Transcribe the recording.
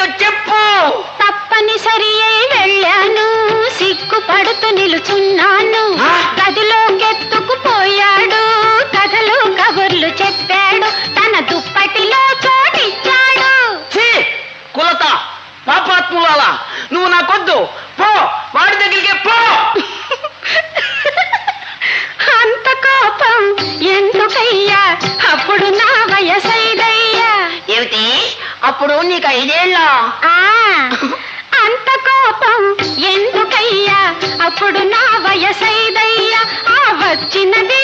జరిగిందో చెప్పు. తప్పనిసరి అయి వెళ్ళాను. సిగ్గుపడుతూ నిలుచున్నాను. ఆ? గదిలోకెత్తుకుపోయాడు. కథలు కబుర్లు చెప్పాడు. తన దుప్పటిలో చోటిచ్చాడు! కులత పాపాత్ములాల నువ్వు నాకొద్దు. పో వాడి దగ్గరికి పో. అంత కోపం ఎందుకయ్యా? అప్పుడు నా వయసైదయ్యా. ఏమిటి? అప్పుడు నీకు ఐదేళ్ళ? ఆ, అంత కోపం ఎందుకయ్యా? అప్పుడు నా వయసైదయ్యా ఆ వచ్చినది